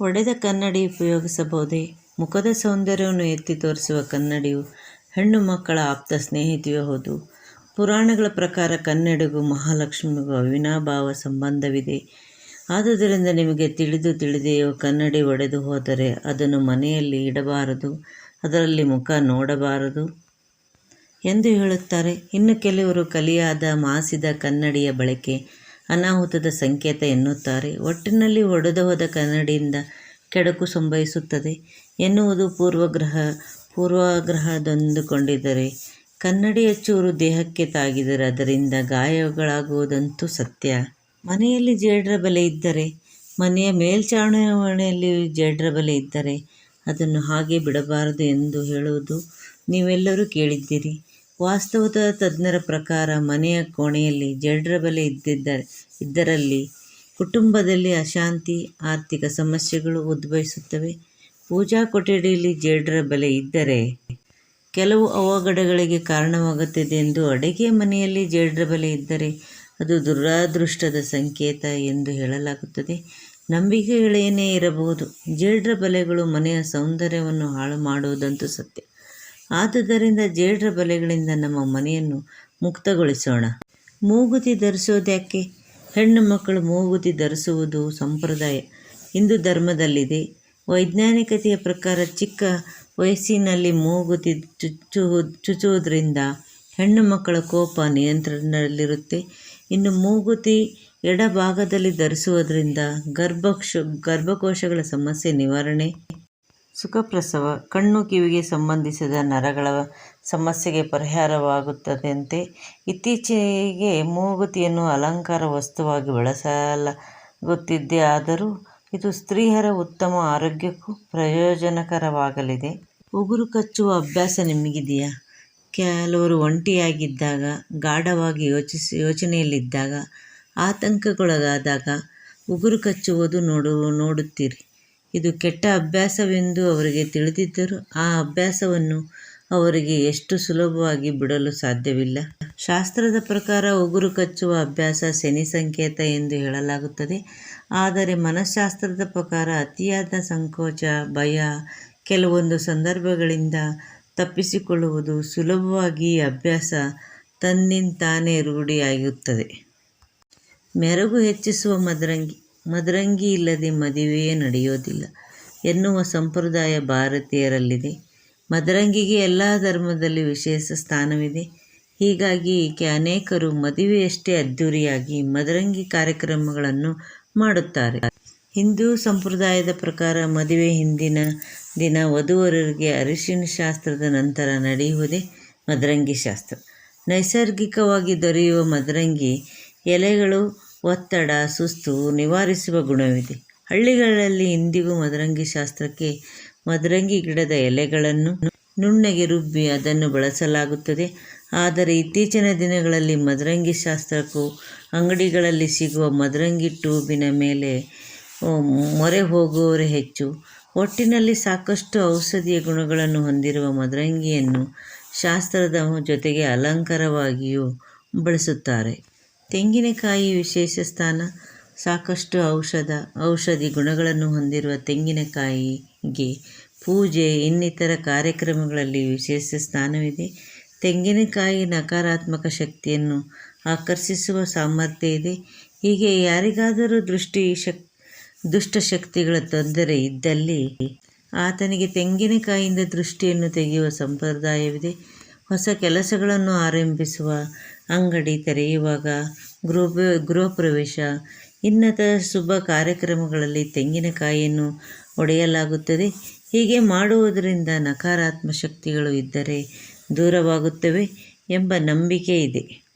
ಒಡೆದ ಕನ್ನಡಿ ಉಪಯೋಗಿಸಬಹುದೇ? ಮುಖದ ಸೌಂದರ್ಯವನ್ನು ಎತ್ತಿ ತೋರಿಸುವ ಕನ್ನಡಿಯು ಹೆಣ್ಣು ಮಕ್ಕಳ ಆಪ್ತ ಸ್ನೇಹಿತೆಯೂ ಹೌದು. ಪುರಾಣಗಳ ಪ್ರಕಾರ ಕನ್ನಡಿಗೂ ಮಹಾಲಕ್ಷ್ಮಿಗೂ ಅವಿನಾಭಾವ ಸಂಬಂಧವಿದೆ. ಆದುದರಿಂದ ನಿಮಗೆ ತಿಳಿದು ತಿಳಿದೆಯೋ ಕನ್ನಡಿ ಒಡೆದು ಹೋದರೆ ಅದನ್ನು ಮನೆಯಲ್ಲಿ ಇಡಬಾರದು, ಅದರಲ್ಲಿ ಮುಖ ನೋಡಬಾರದು ಎಂದು ಹೇಳುತ್ತಾರೆ. ಇನ್ನು ಕೆಲವರು ಕಲಿಯಾದ, ಮಾಸಿದ ಕನ್ನಡಿಯ ಬಳಕೆ ಅನಾಹುತದ ಸಂಕೇತ ಎನ್ನುತ್ತಾರೆ. ಒಟ್ಟಿನಲ್ಲಿ ಒಡೆದು ಹೋದ ಕನ್ನಡಿಯಿಂದ ಕೆಡಕು ಸಂಭವಿಸುತ್ತದೆ ಎನ್ನುವುದು ಪೂರ್ವಗ್ರಹ ಪೂರ್ವಾಗ್ರಹದೊಂದುಕೊಂಡಿದ್ದರೆ ಕನ್ನಡಿಯ ಚೂರು ದೇಹಕ್ಕೆ ತಾಗಿದರೆ ಅದರಿಂದ ಗಾಯಗಳಾಗುವುದಂತೂ ಸತ್ಯ. ಮನೆಯಲ್ಲಿ ಜೇಡ್ರ ಬಲೆ ಇದ್ದರೆ, ಮನೆಯ ಮೇಲ್ಛಾವಣಿಯಲ್ಲಿ ಜೇಡ್ರ ಬಲೆ ಇದ್ದರೆ ಅದನ್ನು ಹಾಗೆ ಬಿಡಬಾರದು ಎಂದು ಹೇಳುವುದು ನೀವೆಲ್ಲರೂ ಕೇಳಿದ್ದೀರಿ. ವಾಸ್ತುದ ತಜ್ಞರ ಪ್ರಕಾರ ಮನೆಯ ಕೋಣೆಯಲ್ಲಿ ಜೇಡರ ಬಲೆ ಇದ್ದರಲ್ಲಿ ಕುಟುಂಬದಲ್ಲಿ ಅಶಾಂತಿ, ಆರ್ಥಿಕ ಸಮಸ್ಯೆಗಳು ಉದ್ಭವಿಸುತ್ತವೆ. ಪೂಜಾ ಕೊಠಡಿಯಲ್ಲಿ ಜೇಡರ ಬಲೆ ಇದ್ದರೆ ಕೆಲವು ಅವಘಡಗಳಿಗೆ ಕಾರಣವಾಗುತ್ತದೆ ಎಂದು ಅಡುಗೆ ಮನೆಯಲ್ಲಿ ಜೇಡರ ಬಲೆ ಇದ್ದರೆ ಅದು ದುರಾದೃಷ್ಟದ ಸಂಕೇತ ಎಂದು ಹೇಳಲಾಗುತ್ತದೆ. ನಂಬಿಕೆಗಳೇನೇ ಇರಬಹುದು, ಜೇಡರ ಬಲೆಗಳು ಮನೆಯ ಸೌಂದರ್ಯವನ್ನು ಹಾಳು ಮಾಡುವುದಂತೂ ಸತ್ಯ. ಆದುದರಿಂದ ಜೇಡರ ಬಲೆಗಳಿಂದ ನಮ್ಮ ಮನೆಯನ್ನು ಮುಕ್ತಗೊಳಿಸೋಣ. ಮೂಗುತಿ ಧರಿಸೋದ್ಯಾಕೆ ಹೆಣ್ಣು ಮಕ್ಕಳು ಮೂಗುತಿ ಧರಿಸುವುದು ಸಂಪ್ರದಾಯ ಹಿಂದೂ ಧರ್ಮದಲ್ಲಿದೆ. ವೈಜ್ಞಾನಿಕತೆಯ ಪ್ರಕಾರ ಚಿಕ್ಕ ವಯಸ್ಸಿನಲ್ಲಿ ಮೂಗುತಿ ಚುಚ್ಚುವುದರಿಂದ ಹೆಣ್ಣು ಮಕ್ಕಳ ಕೋಪ ನಿಯಂತ್ರಣದಲ್ಲಿರುತ್ತೆ. ಇನ್ನು ಮೂಗುತಿ ಎಡಭಾಗದಲ್ಲಿ ಧರಿಸುವುದರಿಂದ ಗರ್ಭಕ್ಷ ಗರ್ಭಕೋಶಗಳ ಸಮಸ್ಯೆ ನಿವಾರಣೆ, ಸುಖಪ್ರಸವ, ಕಣ್ಣು ಕಿವಿಗೆ ಸಂಬಂಧಿಸಿದ ನರಗಳ ಸಮಸ್ಯೆಗೆ ಪರಿಹಾರವಾಗುತ್ತದಂತೆ. ಇತ್ತೀಚೆಗೆ ಮೂಗುತಿಯನ್ನು ಅಲಂಕಾರ ವಸ್ತುವಾಗಿ ಬಳಸಲಾಗುತ್ತಿದೆ. ಆದರೂ ಇದು ಸ್ತ್ರೀಯರ ಉತ್ತಮ ಆರೋಗ್ಯಕ್ಕೂ ಪ್ರಯೋಜನಕರವಾಗಲಿದೆ. ಉಗುರು ಕಚ್ಚುವ ಅಭ್ಯಾಸ ನಿಮಗಿದೆಯಾ? ಕೆಲವರು ಒಂಟಿಯಾಗಿದ್ದಾಗ, ಗಾಢವಾಗಿ ಯೋಚನೆಯಲ್ಲಿದ್ದಾಗ, ಆತಂಕಕ್ಕೊಳಗಾದಾಗ ಉಗುರು ಕಚ್ಚುವುದು ನೋಡು ನೋಡುತ್ತೀರಿ. ಇದು ಕೆಟ್ಟ ಅಭ್ಯಾಸವೆಂದು ಅವರಿಗೆ ತಿಳಿದಿದ್ದರೂ ಆ ಅಭ್ಯಾಸವನ್ನು ಅವರಿಗೆ ಎಷ್ಟು ಸುಲಭವಾಗಿ ಬಿಡಲು ಸಾಧ್ಯವಿಲ್ಲ. ಶಾಸ್ತ್ರದ ಪ್ರಕಾರ ಉಗುರು ಕಚ್ಚುವ ಅಭ್ಯಾಸ ಶನಿ ಸಂಕೇತ ಎಂದು ಹೇಳಲಾಗುತ್ತದೆ. ಆದರೆ ಮನಃಶಾಸ್ತ್ರದ ಪ್ರಕಾರ ಅತಿಯಾದ ಸಂಕೋಚ, ಭಯ, ಕೆಲವೊಂದು ಸಂದರ್ಭಗಳಿಂದ ತಪ್ಪಿಸಿಕೊಳ್ಳುವುದು ಸುಲಭವಾಗಿ ಅಭ್ಯಾಸ ತನ್ನಿಂತಾನೇ ರೂಢಿಯಾಗುತ್ತದೆ. ಮೆರುಗು ಹೆಚ್ಚಿಸುವ ಮದರಂಗಿ. ಮದರಂಗಿ ಇಲ್ಲದೆ ಮದುವೆಯೇ ನಡೆಯೋದಿಲ್ಲ ಎನ್ನುವ ಸಂಪ್ರದಾಯ ಭಾರತೀಯರಲ್ಲಿದೆ. ಮದರಂಗಿಗೆ ಎಲ್ಲ ಧರ್ಮದಲ್ಲಿ ವಿಶೇಷ ಸ್ಥಾನವಿದೆ. ಹೀಗಾಗಿ ಅನೇಕರು ಮದುವೆಯಷ್ಟೇ ಅದ್ಧೂರಿಯಾಗಿ ಮದರಂಗಿ ಕಾರ್ಯಕ್ರಮಗಳನ್ನು ಮಾಡುತ್ತಾರೆ. ಹಿಂದೂ ಸಂಪ್ರದಾಯದ ಪ್ರಕಾರ ಮದುವೆ ಹಿಂದಿನ ದಿನ ವಧುವರರಿಗೆ ಅರಿಶಿನ ಶಾಸ್ತ್ರದ ನಂತರ ನಡೆಯುವುದೇ ಮದರಂಗಿ ಶಾಸ್ತ್ರ. ನೈಸರ್ಗಿಕವಾಗಿ ದೊರೆಯುವ ಮದರಂಗಿ ಎಲೆಗಳು ಒತ್ತಡ, ಸುಸ್ತು ನಿವಾರಿಸುವ ಗುಣವಿದೆ. ಹಳ್ಳಿಗಳಲ್ಲಿ ಇಂದಿಗೂ ಮದರಂಗಿ ಶಾಸ್ತ್ರಕ್ಕೆ ಮದರಂಗಿ ಗಿಡದ ಎಲೆಗಳನ್ನು ನುಣ್ಣಗೆ ರುಬ್ಬಿ ಅದನ್ನು ಬಳಸಲಾಗುತ್ತದೆ. ಆದರೆ ಇತ್ತೀಚಿನ ದಿನಗಳಲ್ಲಿ ಮದರಂಗಿ ಶಾಸ್ತ್ರಕ್ಕೂ ಅಂಗಡಿಗಳಲ್ಲಿ ಸಿಗುವ ಮದರಂಗಿ ಟ್ಯೂಬಿನ ಮೇಲೆ ಮೊರೆ ಹೋಗುವವರೇ ಹೆಚ್ಚು. ಒಟ್ಟಿನಲ್ಲಿ ಸಾಕಷ್ಟು ಔಷಧೀಯ ಗುಣಗಳನ್ನು ಹೊಂದಿರುವ ಮದರಂಗಿಯನ್ನು ಶಾಸ್ತ್ರದ ಜೊತೆಗೆ ಅಲಂಕಾರವಾಗಿಯೂ ಬಳಸುತ್ತಾರೆ. ತೆಂಗಿನಕಾಯಿ ವಿಶೇಷ ಸ್ಥಾನ. ಸಾಕಷ್ಟು ಔಷಧ ಔಷಧಿ ಗುಣಗಳನ್ನು ಹೊಂದಿರುವ ತೆಂಗಿನಕಾಯಿಗೆ ಪೂಜೆ, ಇನ್ನಿತರ ಕಾರ್ಯಕ್ರಮಗಳಲ್ಲಿ ವಿಶೇಷ ಸ್ಥಾನವಿದೆ. ತೆಂಗಿನಕಾಯಿ ನಕಾರಾತ್ಮಕ ಶಕ್ತಿಯನ್ನು ಆಕರ್ಷಿಸುವ ಸಾಮರ್ಥ್ಯ ಇದೆ. ಹೀಗೆ ಯಾರಿಗಾದರೂ ದೃಷ್ಟಿ ಶಕ್ ದುಷ್ಟಶಕ್ತಿಗಳ ತೊಂದರೆ ಇದ್ದಲ್ಲಿ ಆತನಿಗೆ ತೆಂಗಿನಕಾಯಿಯಿಂದ ದೃಷ್ಟಿಯನ್ನು ತೆಗೆಯುವ ಸಂಪ್ರದಾಯವಿದೆ. ಹೊಸ ಕೆಲಸಗಳನ್ನು ಆರಂಭಿಸುವ, ಅಂಗಡಿ ತೆರೆಯುವಾಗ, ಗೃಹ ಗೃಹಪ್ರವೇಶ ಇನ್ನತ ಶುಭ ಕಾರ್ಯಕ್ರಮಗಳಲ್ಲಿ ತೆಂಗಿನಕಾಯಿಯನ್ನು ಒಡೆಯಲಾಗುತ್ತದೆ. ಹೀಗೆ ಮಾಡುವುದರಿಂದ ನಕಾರಾತ್ಮಕ ಶಕ್ತಿಗಳು ಇದ್ದರೆ ದೂರವಾಗುತ್ತವೆ ಎಂಬ ನಂಬಿಕೆ ಇದೆ.